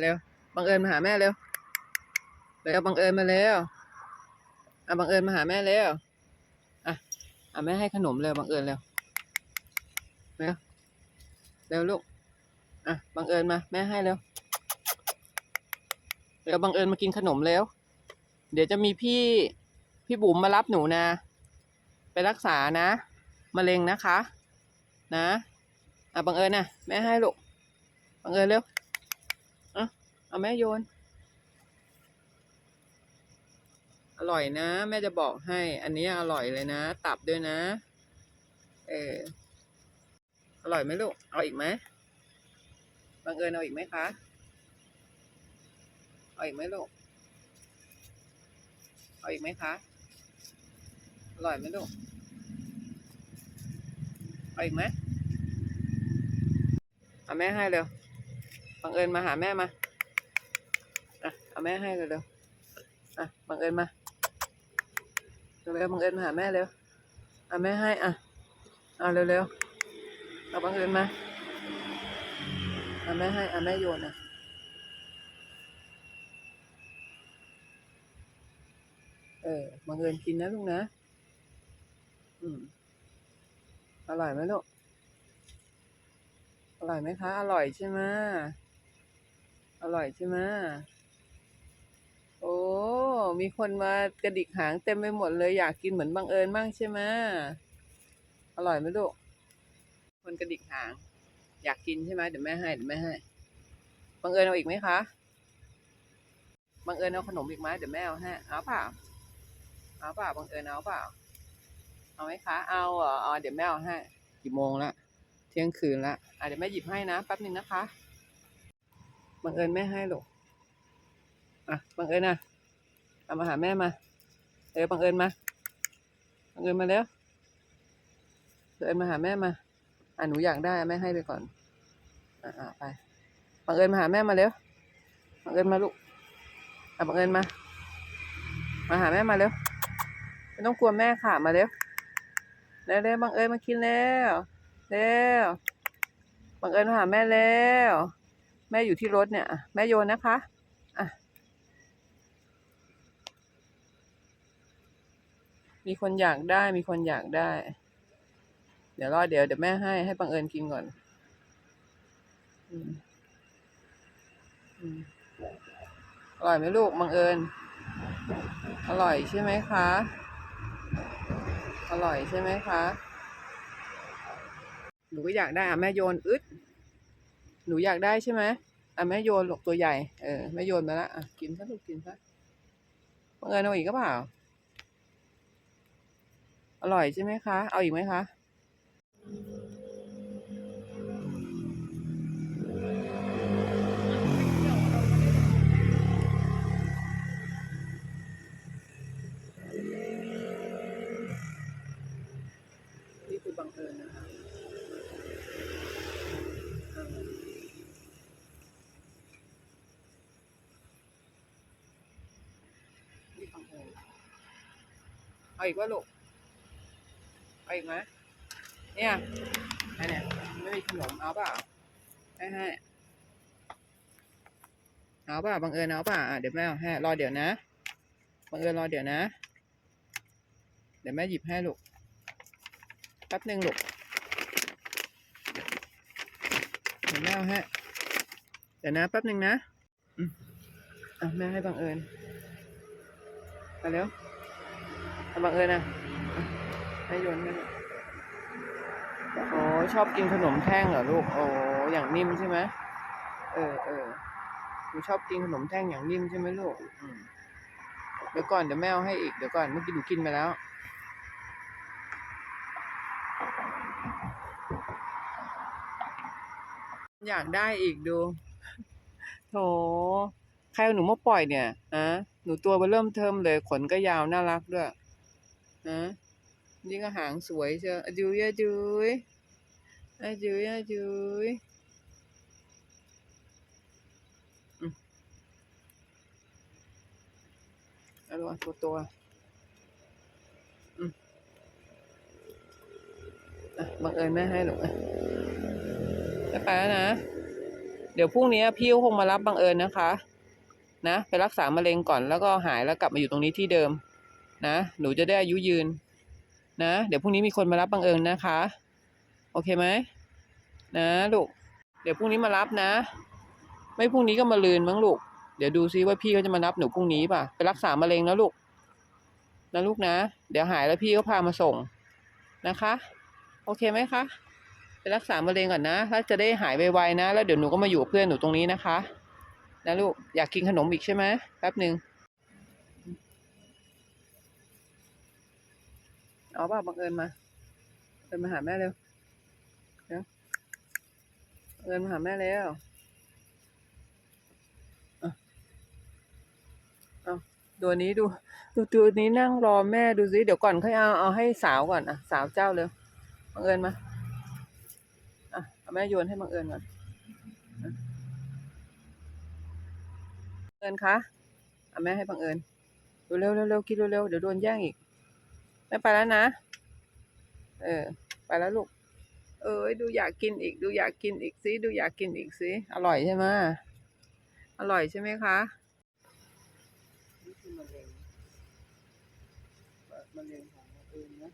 เร็ว บังเอิญมาหาแม่เร็ว เร็วบังเอิญมาเร็วอะบังเอิญมาหาแม่เร็ว อะ อะแม่ให้ขนมเร็วบังเอิญเร็ว เร็ว เร็วลูก อะบังเอิญมาแม่ให้เร็ว เร็วบังเอิญมากินขนมเร็ว เดี๋ยวจะมีพี่ พี่บุ๋มมารับหนูนะ ไปรักษานะมะเร็งนะคะ นะ อะบังเอิญนะแม่ให้ลูกบังเอิญเร็ว เอาแม่โยน อร่อยนะ แม่จะบอกให้ อันนี้อร่อยเลยนะ ตับด้วยนะ เออ อร่อยไหมลูก เอาอีกไหมบังเอิญเอาอีกไหมคะ เอาอีกไหมลูก เอาอีกไหมคะ อร่อยไหมลูก เอาอีกไหมเอาแม่ให้เร็วบังเอิญมาหาแม่มา เอาแม่ให้เร็วเร็วอะบังเอิญมาเร็วๆบังเอิญมาหาแม่เร็วเอาแม่ให้อะเอาเร็วๆเอาบังเอิญมาเอาแม่ให้เอาแม่โยนอะเออบังเอิญกินนะลูกนะอืมอร่อยไหมลูกอร่อยไหมคะ อร่อยใช่ไหมอร่อยใช่ไหม อ้ มีคนมากระดิกหางเต็มไปหมดเลยอยากกินเหมือนบังเอิญมั่งใช่ไหมอร่อยไหมลูก คนกระดิกหาง อยากกินใช่ไหมเดี๋ยวแม่ให้เดี๋ยวแม่ให้ บังเอิญเอาอีกไหมคะ บังเอิญเอาขนมอีกไหมเดี๋ยวแม่เอาให้เอาเปล่า เอาเปล่าบังเอิญเอาเปล่า เอาไหมคะ เอาเหรออเดี๋ยวแม่เอาให้กี่โมงละเที่ยงคืนละอะเดี๋ยวแม่หยิบให้นะแป๊บนึงนะคะ บังเอิญแม่ให้ลูก อะบังเอิญนะเอามาหาแม่มา เออบังเอิญมาบังเอิญมาเร็วบังเอิญมาหาแม่มา อะหนูอยากได้แม่ให้ไปก่อน อะอะไปบังเอิญมาหาแม่มาเร็วบังเอิญมาลูกอะบังเอิญมา มาหาแม่มาเร็วไม่ต้องกลัวแม่ค่ะมาเร็วเร็วบังเอิญมากินแล้วเร็วบังเอิญมาหาแม่แล้ว แม่อยู่ที่รถเนี่ย แม่โยนนะคะ มีคนอยากได้ มีคนอยากได้ เดี๋ยวรอเดี๋ยวเดี๋ยวแม่ให้ให้บังเอิญกินก่อนอร่อยไหมลูกบังเอิญ อร่อยใช่ไหมคะ อร่อยใช่ไหมคะหนูก็อยากได้อะแม่โยนอึดหนูอยากได้ใช่ไหมอะแม่โยนหลกตัวใหญ่เออแม่โยนมาละอะกินซะลูกกินซะบังเอิญเอาอีกก็เปล่า อร่อยใช่ไหมคะ เอาอีกไหมคะ นี่คือบังเอิญนะคะอ่านี่บังเอิญเอาอีกว่าลูก เอาอีกไหมเนี่ยอันเนี้ยไม่มีขนมเอาเปล่าให้ให้เอาเปล่าบังเอิญเอาเปล่าอะเดี๋ยวแม่เอาให้รอเดี๋ยวนะบังเอิญรอเดี๋ยวนะ เดี๋ยวแม่หยิบให้ลูกแป๊บหนึ่งลูกเดี๋ยวแม่เอาให้เดี๋ยวนะแป๊บหนึ่งนะอืมอะแม่ให้บังเอิญมาเร็วบังเอิญนะอะ แม่โยนให้ลูกโอ้ชอบกินขนมแท่งเหรอลูก โอ้อย่างนิ่มใช่ไหมเออเออหนูชอบกินขนมแท่งอย่างนิ่มใช่ไหมลูกเดี๋ยวก่อนเดี๋ยวแม่เอาให้อีกเดี๋ยวก่อนเมื่อกี้หนูกินไปแล้วอยากได้อีกดู โถ ใครเอาหนูมาปล่อยเนี่ย ฮะ หนูตัวเบอเริ่มเทิมเลย ขนก็ยาวน่ารักด้วย ฮะ นี่ก็หางสวยเชียวอจุยอจุยอจุยอจุยอืมเอาตัวตัวอืมอะบังเอิญแม่ให้หนูกอะจะไปแล้วนะ เดี๋ยวพรุ่งนี้พี่ก็คงมารับบังเอิญนะคะ นะ ไปรักษามะเร็งก่อนแล้วก็หายแล้วกลับมาอยู่ตรงนี้ที่เดิม นะ หนูจะได้อายุยืน นะ เดี๋ยวพรุ่งนี้มีคนมารับบังเอิญนะคะ โอเคไหมนะลูก เดี๋ยวพรุ่งนี้มารับนะ ไม่พรุ่งนี้ก็มาลืนมั้งลูก เดี๋ยวดูซิว่าพี่เขาจะมารับหนูพรุ่งนี้ป่ะ ไปรักษามะเร็งนะลูก นะลูกนะ เดี๋ยวหายแล้วพี่ก็พามาส่งนะคะ โอเคไหมคะไปรักษามะเร็งก่อนนะถ้าจะได้หายไวๆนะ แล้วเดี๋ยวหนูก็มาอยู่เพื่อนหนูตรงนี้นะคะ นะลูก อยากกินขนมอีกใช่ไหมแป๊บหนึ่ง เอาป่ะบังเอิญมาเอิญมาหาแม่เร็วเดี๋ยวเอิญมาหาแม่แล้วตัวนี้ดูดูตัวนี้นั่งรอแม่ดูสิเดี๋ยวก่อนค่อยเอาเอาให้สาวก่อนอะสาวเจ้าเลยบังเอิญมาอะเอาแม่โยนให้บังเอิญก่อนเอิญคะเอาแม่ให้บังเอิญเร็วเร็วเร็วกินเร็วเร็วเดี๋ยวโดนแย่งอีก แม่ไปแล้วนะ เออ ไปแล้วลูก เอ้ยดูอยากกินอีก ดูอยากกินอีกสิดูอยากกินอีกสิอร่อยใช่ไหมอร่อยใช่ไหมคะมะเร็งมะเร็งของมะเร็งนะ